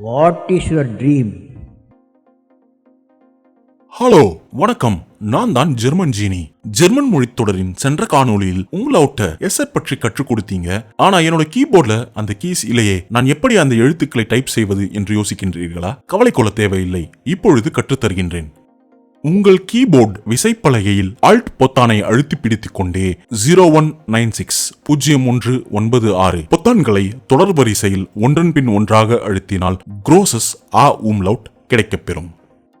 What is your dream hello வணக்கம். நான் தான் ஜெர்மன் ஜீனி. ஜெர்மன் மொழி தொடரின் சென்ற காணொளியில் உங்களோட்ட எஸ்எட் பற்றி கற்றுக் கொடுத்தீங்க. ஆனா என்னோட கீபோர்ட்ல அந்த கீஸ் இல்லையே. நான் எப்படி அந்த எழுத்துக்களை டைப் செய்வது என்று யோசிக்கின்றீர்களா? கவலை கொள்ள தேவையில்லை. இப்பொழுது கற்றுத் தருகின்றேன். உங்கள் கீபோர்ட் விசைப்பலகையில் ஆல்ட் பொத்தானை அழுத்தி பிடித்துக் கொண்டே ஜீரோ ஒன் நைன் சிக்ஸ் பூஜ்ஜியம் ஒன்று ஒன்பது ஆறு பொத்தான்களை தொடர் வரிசையில் ஒன்றன் பின் ஒன்றாக அழுத்தினால் குரோசஸ் ஆ உம்லவுட் கிடைக்கப்பெறும்.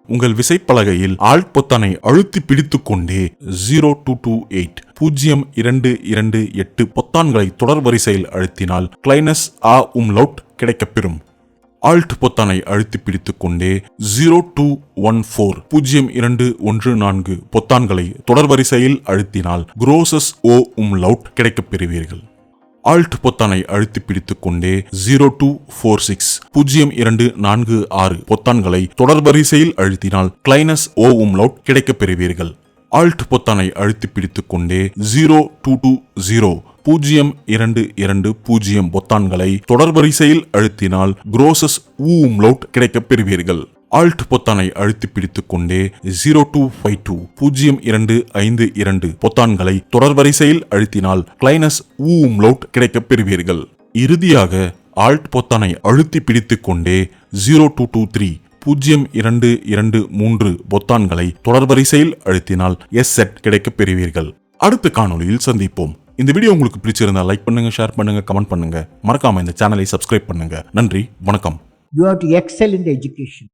உங்கள் விசைப்பலகையில் ஆல்ட் பொத்தானை அழுத்தி பிடித்துக் கொண்டே ஜீரோ டூ டூ எயிட் பூஜ்ஜியம் இரண்டு இரண்டு எட்டு பொத்தான்களை தொடர் வரிசையில் அழுத்தினால் கிளைனஸ் ஆ உம்லவுட் கிடைக்கப்பெறும். ஆல்ட் பொத்தானை அழுத்தி பிடித்துக் கொண்டே ஜீரோ டூ ஒன் ஃபோர் பூஜ்ஜியம் இரண்டு ஒன்று நான்கு பொத்தான்களை தொடர் வரிசையில் அழுத்தினால் குரோசஸ் ஓ உம் லவுட் கிடைக்கப் பெறுவீர்கள். ஆல்ட் பொத்தானை அழுத்தி பிடித்துக் கொண்டே ஜீரோ டூ ஃபோர் சிக்ஸ் பூஜ்ஜியம் இரண்டு நான்கு ஆறு பொத்தான்களை தொடர் வரிசையில் அழுத்தினால் கிளைனஸ் ஓ உம் லவுட் கிடைக்கப் பெறுவீர்கள். ஆல்ட் பொத்தானை அழுத்தி பிடித்துக் கொண்டே ஜீரோ டூ டூ ஜீரோ பூஜ்ஜியம் இரண்டு இரண்டு பூஜ்ஜியம் பொத்தான்களை தொடர் வரிசையில் அழுத்தினால் குரோசஸ் ஊம் லவுட் கிடைக்கப் பெறுவீர்கள். ஆல்ட் பொத்தானை அழுத்தி பிடித்துக் கொண்டே ஜீரோ டூ ஃபைவ் டூ பூஜ்ஜியம் இரண்டு ஐந்து இரண்டு பொத்தான்களை தொடர் வரிசையில் அழுத்தினால் கிளைனஸ் ஊம் லவுட் கிடைக்கப் பெறுவீர்கள். இறுதியாக ஆல்ட் பொத்தானை அழுத்தி பிடித்துக் கொண்டே ஜீரோ டூ டூ த்ரீ பூஜ்ஜியம் இரண்டு இரண்டு மூன்று பொத்தான்களை தொடர்வரிசையில் அழுத்தினால் எஸ் செட் கிடைக்கப் பெறுவீர்கள். அடுத்த காணொலியில் சந்திப்போம். இந்த வீடியோ உங்களுக்கு பிடிச்சிருந்தா லைக் பண்ணுங்க ஷேர் பண்ணுங்க கமெண்ட் பண்ணுங்க. மறக்காம இந்த சேனலை சப்ஸ்கிரைப் பண்ணுங்க. நன்றி வணக்கம். You have to excel in education.